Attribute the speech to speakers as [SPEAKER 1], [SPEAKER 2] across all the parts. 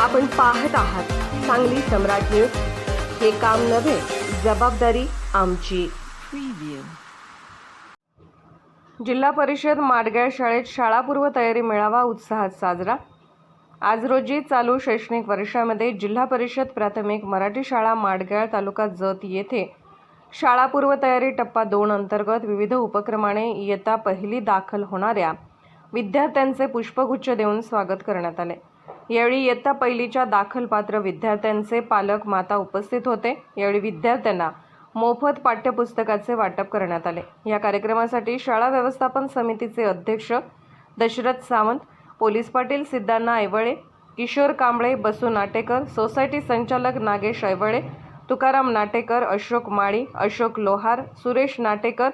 [SPEAKER 1] आपण पाहत आहात सांगली सम्राट न्यूज. हे काम नव्हे जबाबदारी आमची. जिल्हा परिषद माडगॅळ शाळेत शाळापूर्व तयारी मेळावा उत्साहात साजरा. आज रोजी चालू शैक्षणिक वर्षामध्ये जिल्हा परिषद प्राथमिक मराठी शाळा माडगॅळ तालुका जत येथे शाळापूर्व तयारी टप्पा दोन अंतर्गत विविध उपक्रमाने इयत्ता पहिली दाखल होणाऱ्या विद्यार्थ्यांचे पुष्पगुच्छ देऊन स्वागत करण्यात आले. यावेळी इयत्ता पहिलीच्या दाखलपात्र विद्यार्थ्यांचे पालक माता उपस्थित होते. यावेळी विद्यार्थ्यांना मोफत पाठ्यपुस्तकाचे वाटप करण्यात आले. या कार्यक्रमासाठी शाळा व्यवस्थापन समितीचे अध्यक्ष दशरथ सावंत पोलीस पाटील सिद्धांना ऐवळे किशोर कांबळे बसू नाटेकर सोसायटी संचालक नागेश ऐवळे तुकाराम नाटेकर अशोक माळी अशोक लोहार सुरेश नाटेकर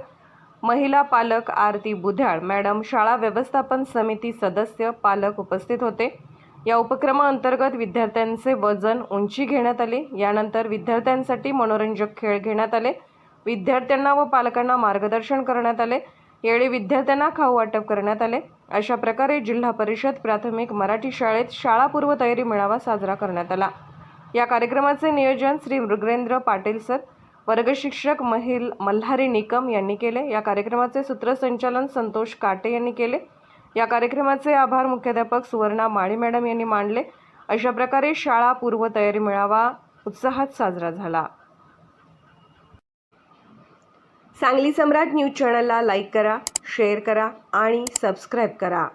[SPEAKER 1] महिला पालक आरती बुध्याळ मॅडम शाळा व्यवस्थापन समिती सदस्य पालक उपस्थित होते. या उपक्रमाअंतर्गत विद्यार्थ्यांचे वजन उंची घेण्यात आली. यानंतर विद्यार्थ्यांसाठी मनोरंजक खेळ घेण्यात आले. विद्यार्थ्यांना व पालकांना मार्गदर्शन करण्यात आले. यावेळी विद्यार्थ्यांना खाऊ वाटप करण्यात आले. अशा प्रकारे जिल्हा परिषद प्राथमिक मराठी शाळेत शाळापूर्व तयारी मेळावा साजरा करण्यात आला. या कार्यक्रमाचे नियोजन श्री मृगेंद्र पाटील सर वर्गशिक्षक महिल मल्हारी निकम यांनी केले. या कार्यक्रमाचे सूत्रसंचालन संतोष काटे यांनी केले. या कार्यक्रमाचे आभार मुख्याध्यापक सुवर्णा माळी मॅडम यांनी मांडले. अशा प्रकारे शाळा पूर्वतयारी मिळावा मेळावा उत्साहात साजरा झाला. सांगली सम्राट न्यूज चॅनलला लाईक करा शेअर करा आणि सबस्क्राईब करा.